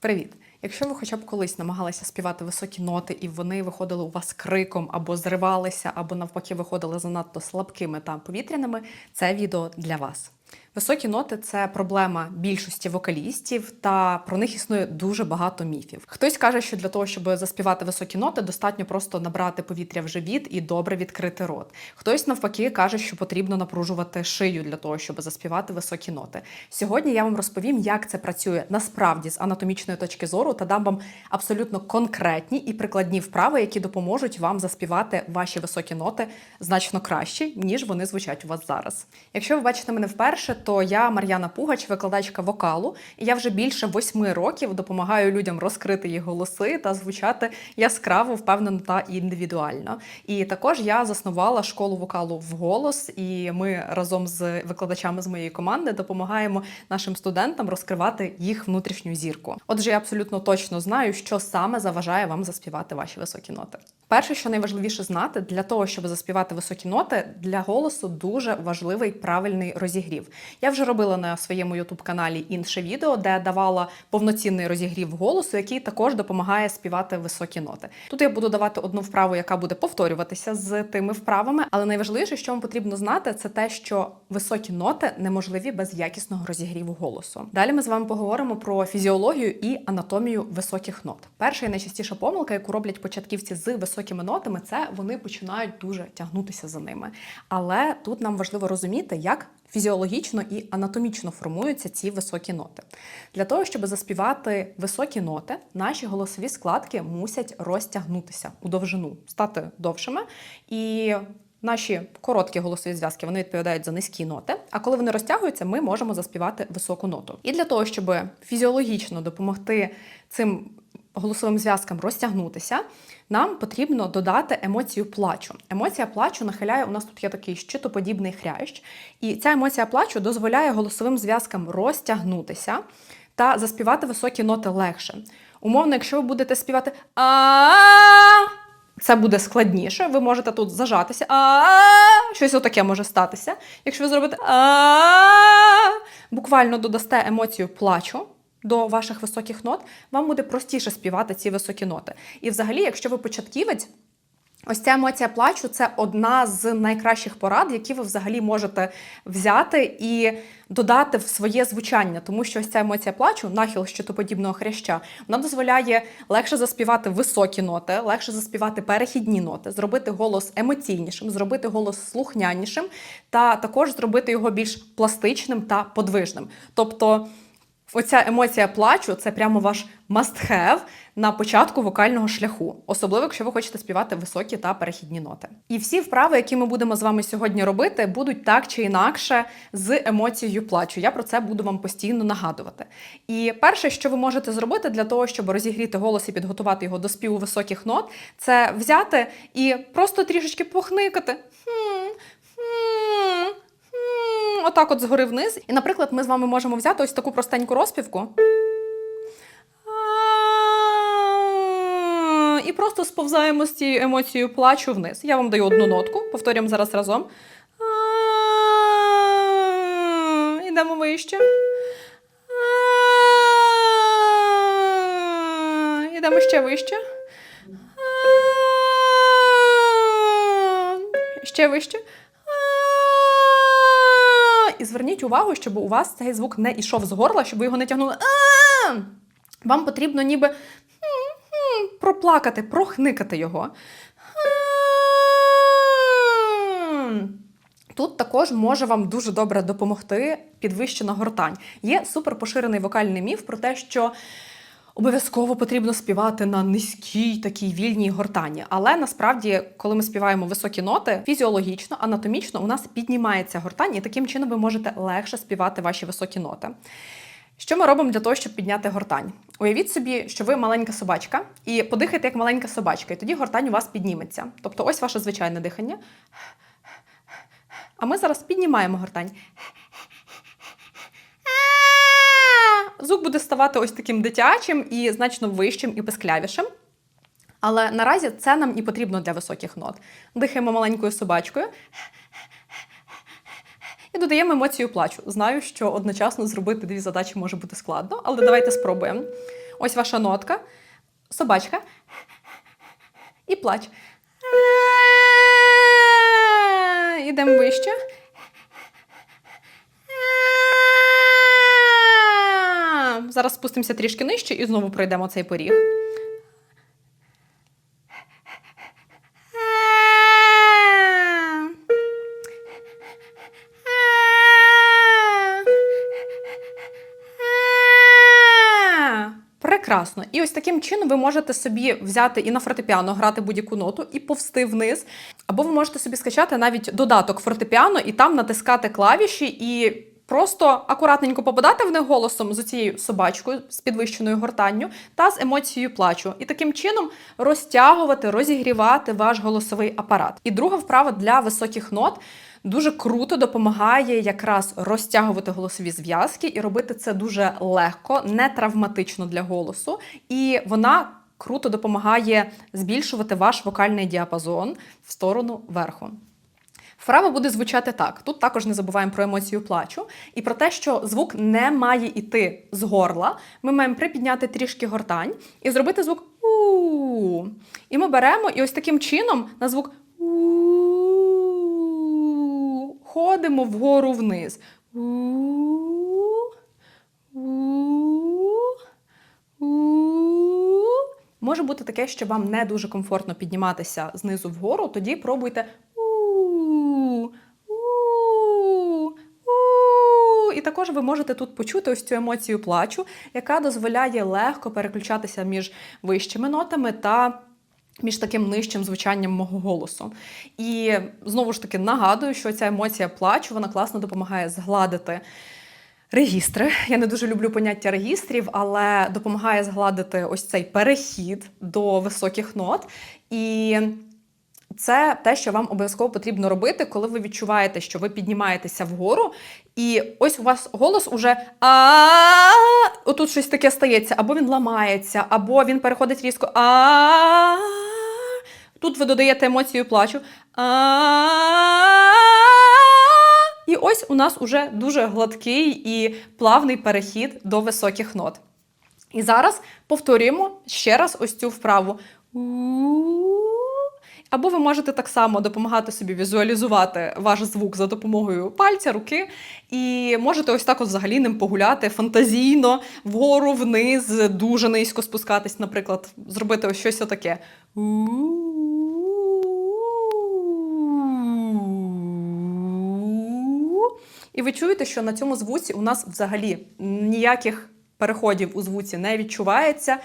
Привіт! Якщо ви хоча б колись намагалися співати високі ноти, і вони виходили у вас криком або зривалися, або навпаки виходили занадто слабкими та повітряними, це відео для вас. Високі ноти це проблема більшості вокалістів, та про них існує дуже багато міфів. Хтось каже, що для того, щоб заспівати високі ноти, достатньо просто набрати повітря в живіт і добре відкрити рот. Хтось навпаки каже, що потрібно напружувати шию для того, щоб заспівати високі ноти. Сьогодні я вам розповім, як це працює насправді з анатомічної точки зору, та дам вам абсолютно конкретні і прикладні вправи, які допоможуть вам заспівати ваші високі ноти значно краще, ніж вони звучать у вас зараз. Якщо ви бачите мене вперше, то я Мар'яна Пугач, викладачка вокалу, і я вже більше восьми років допомагаю людям розкрити їх голоси та звучати яскраво, впевнено та індивідуально. І також я заснувала школу вокалу в голос, і ми разом з викладачами з моєї команди допомагаємо нашим студентам розкривати їх внутрішню зірку. Отже, я абсолютно точно знаю, що саме заважає вам заспівати ваші високі ноти. Перше, що найважливіше знати, для того, щоб заспівати високі ноти, для голосу дуже важливий правильний розігрів. Я вже робила на своєму youtube каналі інше відео, де давала повноцінний розігрів голосу, який також допомагає співати високі ноти. Тут я буду давати одну вправу, яка буде повторюватися з тими вправами, але найважливіше, що вам потрібно знати, це те, що високі ноти неможливі без якісного розігріву голосу. Далі ми з вами поговоримо про фізіологію і анатомію високих нот. Перша і найчастіша помилка, яку роблять початківці з високими нотами, це вони починають дуже тягнутися за ними. Але тут нам важливо розуміти, як фізіологічно і анатомічно формуються ці високі ноти. Для того, щоб заспівати високі ноти, наші голосові складки мусять розтягнутися у довжину, стати довшими. І Наші короткі голосові зв'язки вони відповідають за низькі ноти. А коли вони розтягуються, ми можемо заспівати високу ноту. І для того, щоб фізіологічно допомогти цим голосовим зв'язкам розтягнутися, нам потрібно додати емоцію плачу. Емоція плачу нахиляє, у нас тут є такий щитоподібний хрящ, і ця емоція плачу дозволяє голосовим зв'язкам розтягнутися та заспівати високі ноти легше. Умовно, якщо ви будете співати а це буде складніше. Ви можете тут зажатися, а щось отаке може статися. Якщо ви зробите а буквально додасте емоцію плачу до ваших високих нот, вам буде простіше співати ці високі ноти. І взагалі, якщо ви початківець, Ось ця емоція плачу це одна з найкращих порад, які ви взагалі можете взяти і додати в своє звучання, тому що ось ця емоція плачу, нахил щитоподібного хряща, вона дозволяє легше заспівати високі ноти, легше заспівати перехідні ноти, зробити голос емоційнішим, зробити голос слухнянішим, та також зробити його більш пластичним та подвижним. Тобто. Оця емоція плачу це прямо ваш must-have на початку вокального шляху, особливо якщо ви хочете співати високі та перехідні ноти. І всі вправи, які ми будемо з вами сьогодні робити, будуть так чи інакше з емоцією плачу. Я про це буду вам постійно нагадувати. І перше, що ви можете зробити для того, щоб розігріти голос і підготувати його до співу високих нот, це взяти і просто трішечки похникати. Отак, от згори вниз. І, наприклад, ми з вами можемо взяти ось таку простеньку розпівку. І просто сповзаємо з цією емоцією плачу вниз. Я вам даю одну нотку, повторюємо зараз разом. Ідемо вище. Ідемо ще вище. Ще вище. І зверніть увагу, щоб у вас цей звук не йшов з горла, щоб ви його не тягнули. Вам потрібно ніби проплакати, прохникати його. Тут також може вам дуже добре допомогти підвищена гортань. Є суперпоширений вокальний міф про те, що обов'язково потрібно співати на низькій такій вільній гортані. Але насправді, коли ми співаємо високі ноти, фізіологічно, анатомічно у нас піднімається гортань, і таким чином ви можете легше співати ваші високі ноти. Що ми робимо для того, щоб підняти гортань? Уявіть собі, що ви маленька собачка, і подихайте як маленька собачка, і тоді гортань у вас підніметься. Тобто, ось ваше звичайне дихання. А ми зараз піднімаємо гортань. Звук буде ставати ось таким дитячим і значно вищим і писклявішим. Але наразі це нам і потрібно для високих нот. Дихаємо маленькою собачкою. І додаємо емоцію плачу. Знаю, що одночасно зробити дві задачі може бути складно, але давайте спробуємо. Ось ваша нотка, собачка і плач. Ідемо вище. Зараз спустимося трішки нижче і знову пройдемо цей поріг. Прекрасно. І ось таким чином ви можете собі взяти і на фортепіано грати будь-яку ноту і повсти вниз. Або ви можете собі скачати навіть додаток фортепіано і там натискати клавіші і. Просто акуратненько попадати в них голосом з цією собачкою з підвищеною гортанню та з емоцією плачу, і таким чином розтягувати, розігрівати ваш голосовий апарат. І друга вправа для високих нот дуже круто допомагає якраз розтягувати голосові зв'язки і робити це дуже легко, не травматично для голосу. І вона круто допомагає збільшувати ваш вокальний діапазон в сторону верху. Вправа буде звучати так. Тут також не забуваємо про емоцію плачу і про те, що звук не має йти з горла. Ми маємо припідняти трішки гортань і зробити звук у. І ми беремо і ось таким чином на звук у ходимо вгору вниз. Може бути таке, що вам не дуже комфортно підніматися знизу вгору, тоді пробуйте у. У. У. І також ви можете тут почути ось цю емоцію плачу, яка дозволяє легко переключатися між вищими нотами та між таким нижчим звучанням мого голосу. І знову ж таки нагадую, що ця емоція плачу вона класно допомагає згладити. Регістри. Я не дуже люблю поняття регістрів, але допомагає згладити ось цей перехід до високих нот. І це те, що вам обов'язково потрібно робити, коли ви відчуваєте, що ви піднімаєтеся вгору, і ось у вас голос уже а отут щось таке стається, або він ламається, або він переходить різко а Тут ви додаєте емоцію плачу. І ось у нас уже дуже гладкий і плавний перехід до високих нот. І зараз повторюємо ще раз ось цю вправу. Або ви можете так само допомагати собі візуалізувати ваш звук за допомогою пальця, руки, і можете ось так от взагалі ним погуляти фантазійно, вгору, вниз, дуже низько спускатись, наприклад, зробити ось щось отаке. І ви чуєте, що на цьому звуці у нас взагалі ніяких переходів у звуці не відчувається.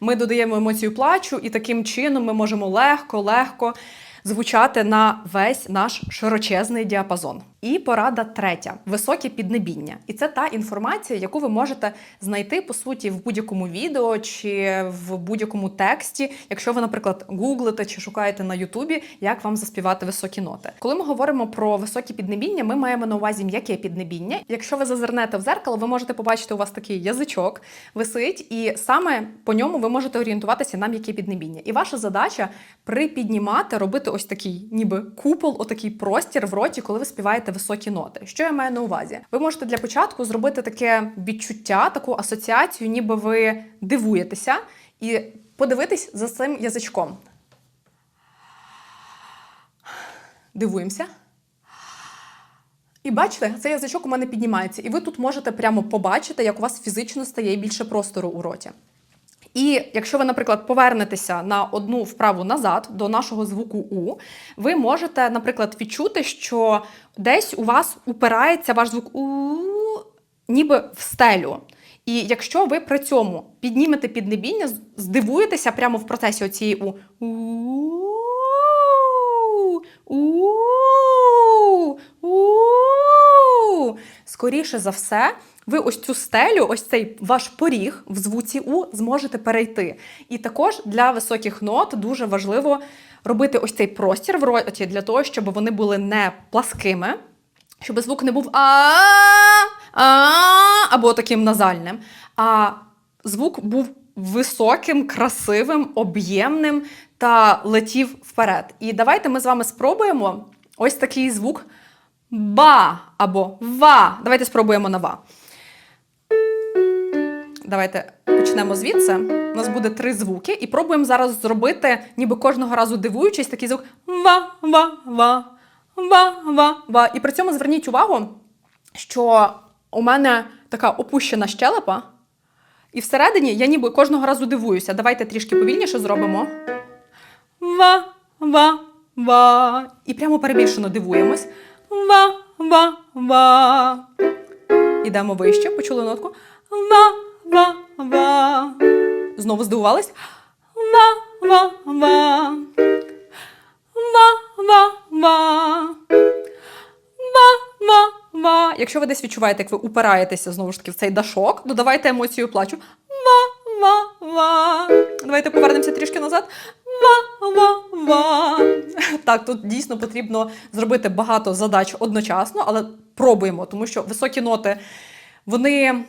Ми додаємо емоцію плачу, і таким чином ми можемо легко-легко звучати на весь наш широчезний діапазон. І порада третя високе піднебіння. І це та інформація, яку ви можете знайти по суті в будь-якому відео чи в будь-якому тексті, якщо ви, наприклад, гуглите чи шукаєте на Ютубі, як вам заспівати високі ноти. Коли ми говоримо про високі піднебіння, ми маємо на увазі м'яке піднебіння. Якщо ви зазирнете в зеркало, ви можете побачити у вас такий язичок висить, і саме по ньому ви можете орієнтуватися на м'яке піднебіння. І ваша задача припіднімати, робити ось такий, ніби купол, отакий простір в роті, коли ви співаєте високі ноти. Що я маю на увазі? Ви можете для початку зробити таке відчуття, таку асоціацію, ніби ви дивуєтеся, і подивитись за цим язичком. Дивуємося. І бачите, цей язичок у мене піднімається. І ви тут можете прямо побачити, як у вас фізично стає більше простору у роті. І якщо ви, наприклад, повернетеся на одну вправу назад до нашого звуку У, ви можете, наприклад, відчути, що десь у вас упирається ваш звук У, ніби в стелю. І якщо ви при цьому піднімете піднебіння, здивуєтеся прямо в процесі оцієї У. Скоріше за все, ви ось цю стелю, ось цей ваш поріг в звуці У зможете перейти. І також для високих нот дуже важливо робити ось цей простір в роті для того, щоб вони були не пласкими, щоб звук не був а а або таким назальним, а звук був високим, красивим, об'ємним та летів вперед. І давайте ми з вами спробуємо ось такий звук ба або ва. Давайте спробуємо на ва. Давайте почнемо звідси. У нас буде три звуки, і пробуємо зараз зробити, ніби кожного разу дивуючись, такий звук ва-ва-ва, ва-ва-ва. І при цьому зверніть увагу, що у мене така опущена щелепа, і всередині я ніби кожного разу дивуюся. Давайте трішки повільніше зробимо. Ва-ва-ва. І прямо перебільшено дивуємось. Ва-ва-ва. Ідемо вище, почули нотку. Ва-ва-ва. Знову здивувались. Ва-ва-ва. Ва-ва-ва. Ва-ва-ва. Якщо ви десь відчуваєте, як ви упираєтеся знову ж таки в цей дашок, додавайте емоцію плачу. Ва-ва-ва. Давайте повернемося трішки назад. Ва-ва-ва. Так, тут дійсно потрібно зробити багато задач одночасно, але пробуємо, тому що високі ноти вони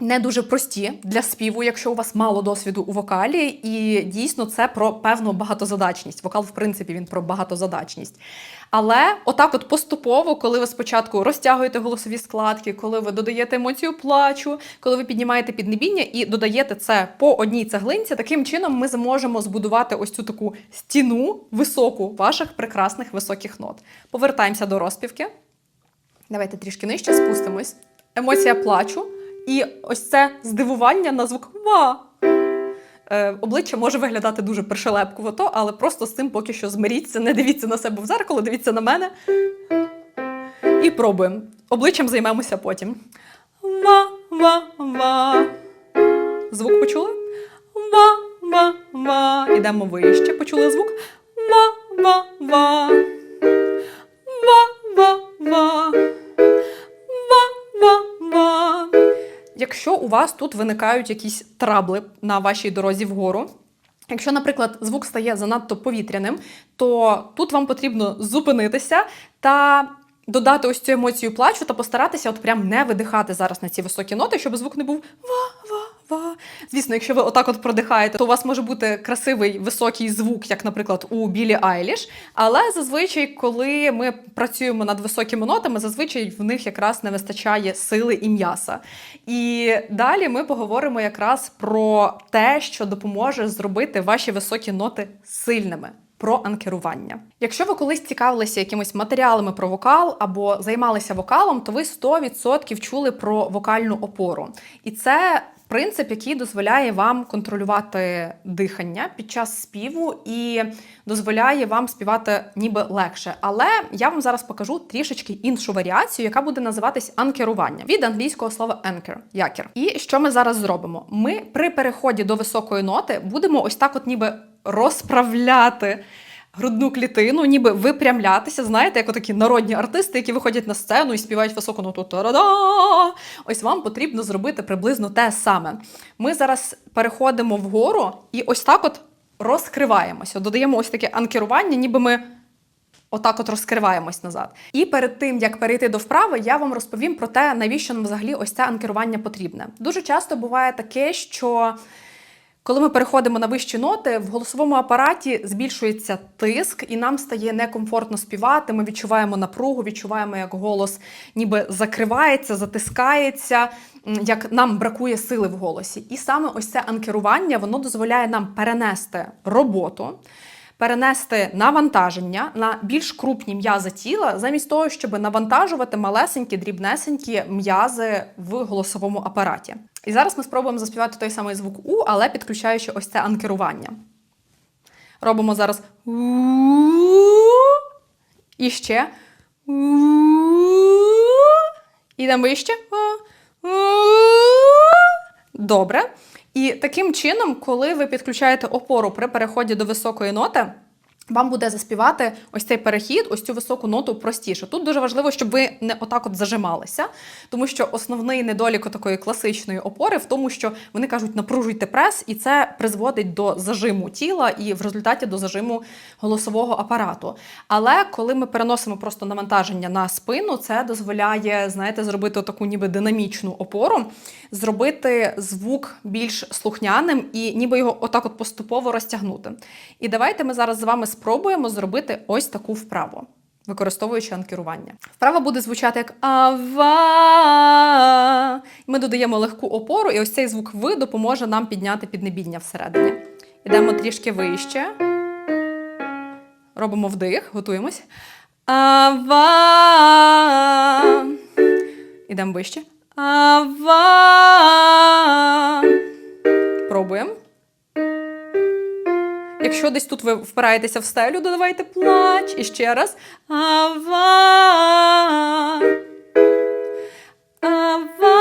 не дуже прості для співу, якщо у вас мало досвіду у вокалі, і дійсно це про певну багатозадачність. Вокал, в принципі, він про багатозадачність. Але отак, от поступово, коли ви спочатку розтягуєте голосові складки, коли ви додаєте емоцію плачу, коли ви піднімаєте піднебіння і додаєте це по одній цеглинці, таким чином ми зможемо збудувати ось цю таку стіну високу ваших прекрасних високих нот. Повертаємося до розпівки. Давайте трішки нижче спустимось. Емоція плачу. І ось це здивування на звук ва. Е, обличчя може виглядати дуже першелепкувато, але просто з цим поки що змиріться, не дивіться на себе в зеркало, дивіться на мене. І пробуємо. Обличчям займемося потім. Ва-ва-ва. Звук почули? Ва-ва-ва. Ідемо вище. Почули звук? Ва-ва-ва. Ва-ва-ва. Якщо у вас тут виникають якісь трабли на вашій дорозі вгору, якщо, наприклад, звук стає занадто повітряним, то тут вам потрібно зупинитися та додати ось цю емоцію плачу та постаратися от прям не видихати зараз на ці високі ноти, щоб звук не був ва-ва-ва. Звісно, якщо ви отак от продихаєте, то у вас може бути красивий високий звук, як, наприклад, у Білі Айліш. Але зазвичай, коли ми працюємо над високими нотами, зазвичай в них якраз не вистачає сили і м'яса. І далі ми поговоримо якраз про те, що допоможе зробити ваші високі ноти сильними. Про анкерування. Якщо ви колись цікавилися якимись матеріалами про вокал або займалися вокалом, то ви 100% чули про вокальну опору. І це принцип, який дозволяє вам контролювати дихання під час співу і дозволяє вам співати ніби легше. Але я вам зараз покажу трішечки іншу варіацію, яка буде називатись анкерування від англійського слова anchor – якір. І що ми зараз зробимо? Ми при переході до високої ноти будемо ось так, от ніби розправляти. Грудну клітину, ніби випрямлятися, знаєте, як такі народні артисти, які виходять на сцену і співають високу ноту та-да! Ось вам потрібно зробити приблизно те саме. Ми зараз переходимо вгору і ось так от розкриваємося. Додаємо ось таке анкерування, ніби ми отак от розкриваємось назад. І перед тим, як перейти до вправи, я вам розповім про те, навіщо нам взагалі ось це анкерування потрібне. Дуже часто буває таке, що. Коли ми переходимо на вищі ноти, в голосовому апараті збільшується тиск, і нам стає некомфортно співати. Ми відчуваємо напругу, відчуваємо, як голос ніби закривається, затискається, як нам бракує сили в голосі. І саме ось це анкерування воно дозволяє нам перенести роботу. Перенести навантаження на більш крупні м'язи тіла, замість того, щоб навантажувати малесенькі, дрібнесенькі м'язи в голосовому апараті. І зараз ми спробуємо заспівати той самий звук У, але підключаючи ось це анкерування. Робимо зараз і ще. Ідемо вище. Добре. І таким чином, коли ви підключаєте опору при переході до високої ноти, вам буде заспівати ось цей перехід, ось цю високу ноту простіше. Тут дуже важливо, щоб ви не отак от зажималися, тому що основний недолік такої класичної опори в тому, що вони кажуть, напружуйте прес, і це призводить до зажиму тіла і в результаті до зажиму голосового апарату. Але коли ми переносимо просто навантаження на спину, це дозволяє, знаєте, зробити таку ніби динамічну опору, зробити звук більш слухняним і ніби його отак от поступово розтягнути. І давайте ми зараз з вами спробуємо зробити ось таку вправу. використовуючи анкерування. Вправа буде звучати як ава. Ми додаємо легку опору, і ось цей звук ви допоможе нам підняти піднебіння всередині. Ідемо трішки вище. Робимо вдих, готуємось. Ава. Ідемо вище. Ава. Пробуємо. Якщо десь тут ви впираєтеся в стелю, додавайте плач. І ще раз. Ава. Ава. Ава.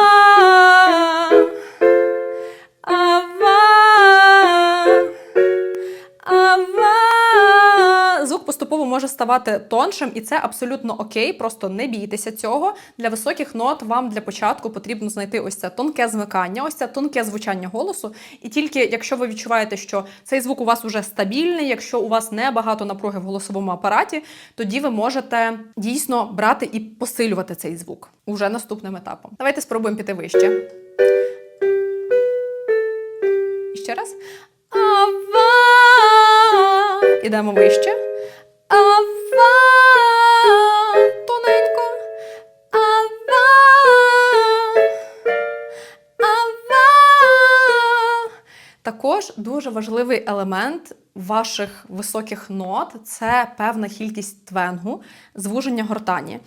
Може ставати тоншим, і це абсолютно окей. Просто не бійтеся цього. Для високих нот вам для початку потрібно знайти ось це тонке змикання, ось це тонке звучання голосу. І тільки якщо ви відчуваєте, що цей звук у вас уже стабільний, якщо у вас не багато напруги в голосовому апараті, тоді ви можете дійсно брати і посилювати цей звук уже наступним етапом. Давайте спробуємо піти вище. І ще раз. Ава. Ідемо вище. Дуже важливий елемент ваших високих нот це певна кількість твенгу, звуження гортані.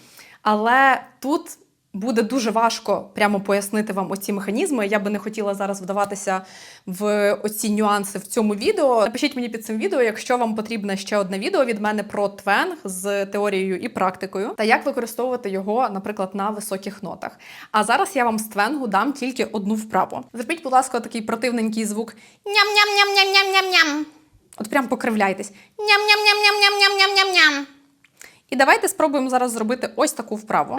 Але тут буде дуже важко прямо пояснити вам оці механізми. Я би не хотіла зараз вдаватися в оці нюанси в цьому відео. Напишіть мені під цим відео, якщо вам потрібне ще одне відео від мене про твенг з теорією і практикою, та як використовувати його, наприклад, на високих нотах. А зараз я вам з твенгу дам тільки одну вправу. Зробіть, будь ласка, такий противненький звук. Ням-ням-ням-ням-ням-ням-ням. От прям покривляйтесь. Ням-ням-ням-ням-ням-ням-ням-ням. І давайте спробуємо зараз зробити ось таку вправу.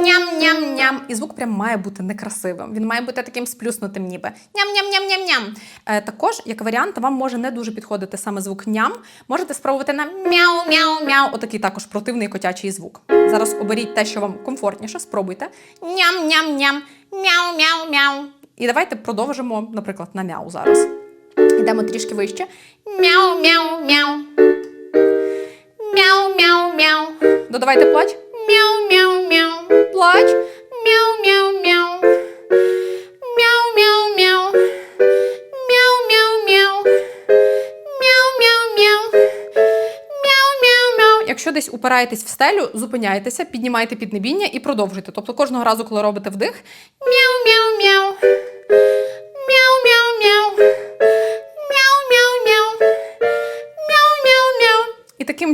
Ням-ням-ням. І звук прям має бути некрасивим. Він має бути таким сплюснутим, ніби. Ням-ням-ням-ням-ням. Е, також, як варіант, вам може не дуже підходити саме звук ням. Можете спробувати на Мяу-мяу-мяу. отакий також противний котячий звук. Зараз оберіть те, що вам комфортніше, спробуйте. Ням-ням-ням. Мяу-мяу-мяу. І давайте продовжимо, наприклад, на мяу зараз. Йдемо трішки вище. Мяу-мяу-мяу. Мяу-мяу-мяу. Додавайте плач. Плач. Мяу-мяу-мяу. Мяу-мяу-мяу. Мяу-мяу-мяу. Мяу-мяу-мяу. Мяу-мяу-мяу. Якщо десь упираєтесь в стелю, зупиняйтеся, піднімайте піднебіння і продовжуйте. Тобто кожного разу, коли робите вдих. Мяу-мяу-мяу.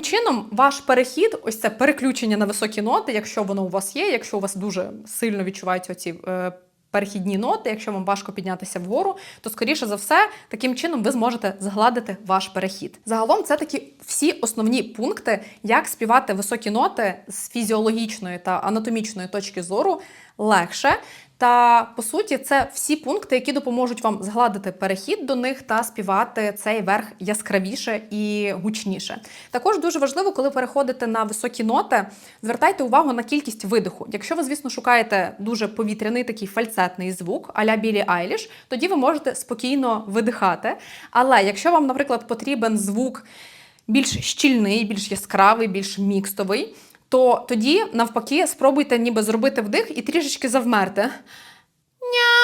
Чином ваш перехід, ось це переключення на високі ноти, якщо воно у вас є, якщо у вас дуже сильно відчуваються ці е, перехідні ноти, якщо вам важко піднятися вгору, то скоріше за все, таким чином ви зможете згладити ваш перехід. Загалом це такі всі основні пункти, як співати високі ноти з фізіологічної та анатомічної точки зору легше. Та по суті, це всі пункти, які допоможуть вам згладити перехід до них та співати цей верх яскравіше і гучніше. Також дуже важливо, коли переходите на високі ноти, звертайте увагу на кількість видиху. Якщо ви, звісно, шукаєте дуже повітряний такий фальцетний звук, аля Білі Айліш, тоді ви можете спокійно видихати. Але якщо вам, наприклад, потрібен звук більш щільний, більш яскравий, більш мікстовий, то тоді, навпаки, спробуйте ніби зробити вдих і трішечки завмерти. Ня.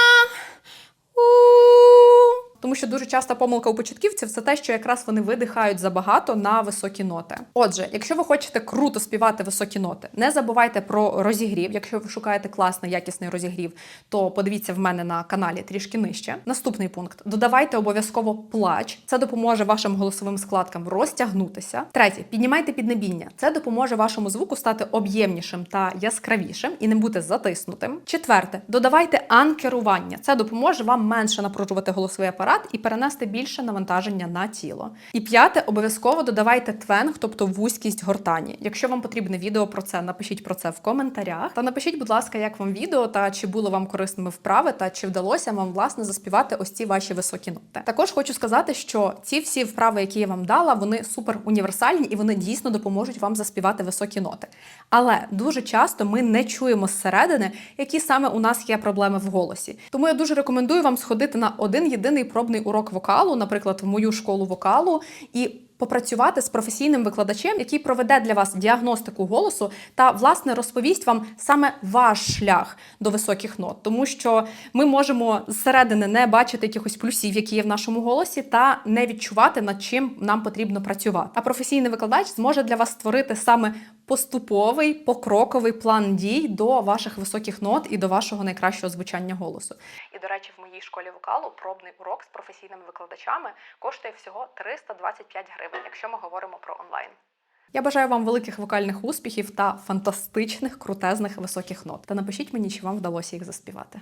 Тому що дуже часта помилка у початківців це те, що якраз вони видихають забагато на високі ноти. Отже, якщо ви хочете круто співати високі ноти, не забувайте про розігрів. Якщо ви шукаєте класний якісний розігрів, то подивіться в мене на каналі трішки нижче. Наступний пункт: додавайте обов'язково плач. Це допоможе вашим голосовим складкам розтягнутися. Третє, піднімайте піднебіння. Це допоможе вашому звуку стати об'ємнішим та яскравішим і не бути затиснутим. Четверте, додавайте анкерування. Це допоможе вам менше напружувати голосовий апарат і перенести більше навантаження на тіло. І п'яте, обов'язково додавайте твенг, тобто вузькість гортані. Якщо вам потрібне відео про це, напишіть про це в коментарях. Та напишіть, будь ласка, як вам відео та чи було вам корисними вправи, та чи вдалося вам власне заспівати ось ці ваші високі ноти. Також хочу сказати, що ці всі вправи, які я вам дала, вони супер універсальні і вони дійсно допоможуть вам заспівати високі ноти. Але дуже часто ми не чуємо зсередини, які саме у нас є проблеми в голосі. Тому я дуже рекомендую вам сходити на один єдиний пробний урок вокалу, наприклад, в мою школу вокалу, і попрацювати з професійним викладачем, який проведе для вас діагностику голосу та власне розповість вам саме ваш шлях до високих нот, тому що ми можемо зсередини не бачити якихось плюсів, які є в нашому голосі, та не відчувати над чим нам потрібно працювати. А професійний викладач зможе для вас створити саме поступовий покроковий план дій до ваших високих нот і до вашого найкращого звучання голосу. І, до речі, в моїй школі вокалу пробний урок з професійними викладачами коштує всього 325 гривень, якщо ми говоримо про онлайн. Я бажаю вам великих вокальних успіхів та фантастичних крутезних високих нот. Та напишіть мені, чи вам вдалося їх заспівати.